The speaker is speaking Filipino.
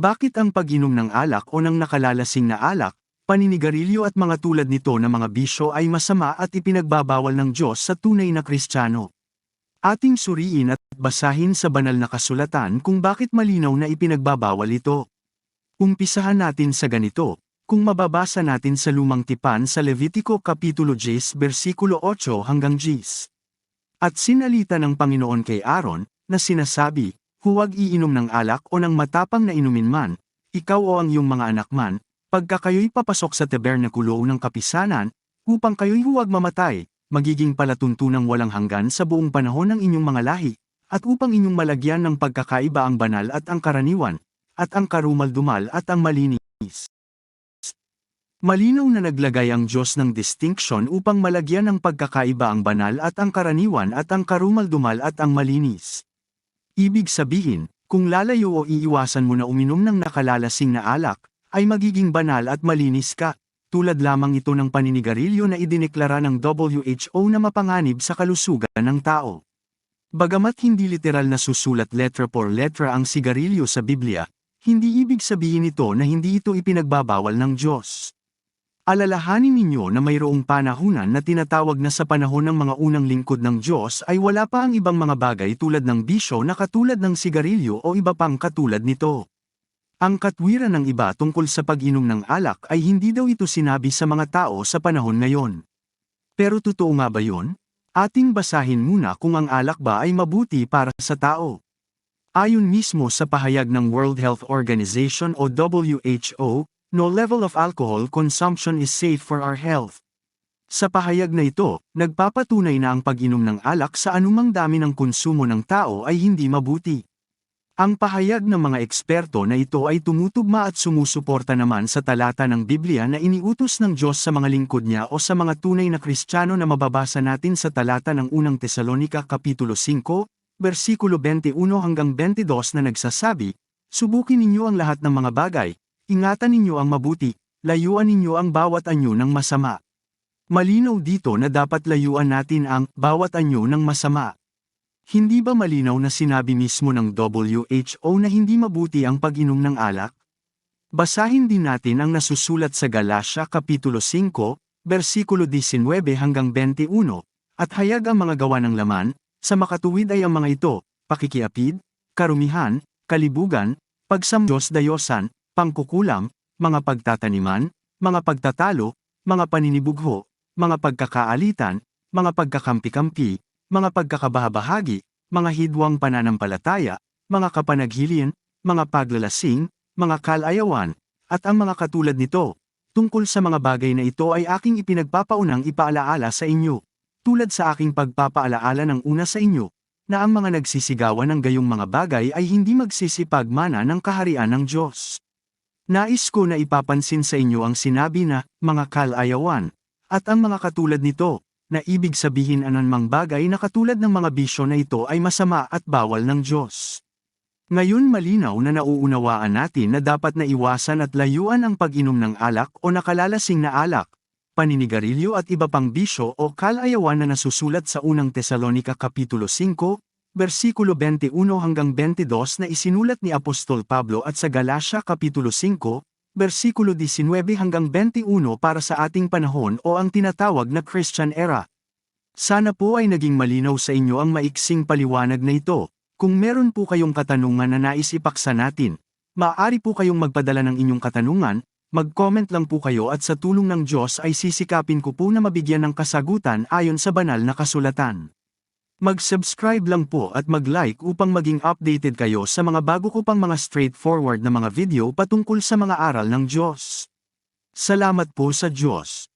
Bakit ang pag-inom ng alak o ng nakalalasing na alak, paninigarilyo at mga tulad nito na mga bisyo ay masama at ipinagbabawal ng Diyos sa tunay na Kristiyano? Ating suriin at basahin sa banal na kasulatan kung bakit malinaw na ipinagbabawal ito. Umpisahan natin sa ganito, kung mababasa natin sa lumang tipan sa Levitico Kapitulo 10 versikulo 8 hanggang 10. At sinalita ng Panginoon kay Aaron, na sinasabi, Huwag iinom ng alak o ng matapang na inumin man, ikaw o ang iyong mga anak man, pagka kayo'y papasok sa tabernakulo ng kapisanan, upang kayo'y huwag mamatay, magiging palatuntunang walang hanggan sa buong panahon ng inyong mga lahi, at upang inyong malagyan ng pagkakaiba ang banal at ang karaniwan, at ang karumal-dumal at ang malinis. Malinaw na naglagay ang Diyos ng distinction upang malagyan ng pagkakaiba ang banal at ang karaniwan at ang karumal-dumal at ang malinis. Ibig sabihin, kung lalayo o iiwasan mo na uminom ng nakalalasing na alak, ay magiging banal at malinis ka, tulad lamang ito ng paninigarilyo na idineklara ng WHO na mapanganib sa kalusugan ng tao. Bagamat hindi literal na susulat letra por letra ang sigarilyo sa Biblia, hindi ibig sabihin ito na hindi ito ipinagbabawal ng Diyos. Alalahanin ninyo na mayroong panahunan na tinatawag na sa panahon ng mga unang lingkod ng Diyos ay wala pa ang ibang mga bagay tulad ng bisyo na katulad ng sigarilyo o iba pang katulad nito. Ang katwiran ng iba tungkol sa pag-inom ng alak ay hindi daw ito sinabi sa mga tao sa panahon ngayon. Pero totoo nga ba yun? Ating basahin muna kung ang alak ba ay mabuti para sa tao. Ayon mismo sa pahayag ng World Health Organization o WHO, no level of alcohol consumption is safe for our health. Sa pahayag na ito, nagpapatunay na ang pag-inom ng alak sa anumang dami ng konsumo ng tao ay hindi mabuti. Ang pahayag ng mga eksperto na ito ay tumutugma at sumusuporta naman sa talata ng Biblia na iniutos ng Diyos sa mga lingkod niya o sa mga tunay na Kristiyano na mababasa natin sa talata ng unang Tesalonika Kapitulo 5, versikulo 21 hanggang 22 na nagsasabi, Subukin ninyo ang lahat ng mga bagay, ingatan ninyo ang mabuti, layuan ninyo ang bawat anyo ng masama. Malinaw dito na dapat layuan natin ang bawat anyo ng masama. Hindi ba malinaw na sinabi mismo ng WHO na hindi mabuti ang pag-inom ng alak? Basahin din natin ang nasusulat sa Galatia Kapitulo 5, versikulo 19 hanggang 21, at hayag ang mga gawa ng laman, sa makatuwid ay ang mga ito, pakikiapid, karumihan, kalibugan, pagsamdos-dayosan, pangkukulam, mga pagtataniman, mga pagtatalo, mga paninibugho, mga pagkakaalitan, mga pagkakampi-kampi, mga pagkakabahabahagi, mga hidwang pananampalataya, mga kapanaghilin, mga paglalasing, mga kalayawan, at ang mga katulad nito. Tungkol sa mga bagay na ito ay aking ipinagpapaunang ipaalaala sa inyo. Tulad sa aking pagpapaalaala ng una sa inyo, na ang mga nagsisigawan ng gayong mga bagay ay hindi magsisipagmana ng kaharian ng Diyos. Nais ko na ipapansin sa inyo ang sinabi na, mga kalayawan, at ang mga katulad nito, na ibig sabihin anumang bagay na katulad ng mga bisyo na ito ay masama at bawal ng Diyos. Ngayon malinaw na nauunawaan natin na dapat na iwasan at layuan ang pag-inom ng alak o nakalalasing na alak, paninigarilyo at iba pang bisyo o kalayawan na nasusulat sa unang Tesalonika Kapitulo 5, versikulo 21 hanggang 22 na isinulat ni Apostol Pablo at sa Galatia Kapitulo 5, versikulo 19 hanggang 21 para sa ating panahon o ang tinatawag na Christian era. Sana po ay naging malinaw sa inyo ang maiksing paliwanag na ito. Kung meron po kayong katanungan na nais ipaksa natin, maaari po kayong magpadala ng inyong katanungan, mag-comment lang po kayo at sa tulong ng Diyos ay sisikapin ko po na mabigyan ng kasagutan ayon sa banal na kasulatan. Mag-subscribe lang po at mag-like upang maging updated kayo sa mga bago ko pang mga straightforward na mga video patungkol sa mga aral ng Diyos. Salamat po sa Diyos.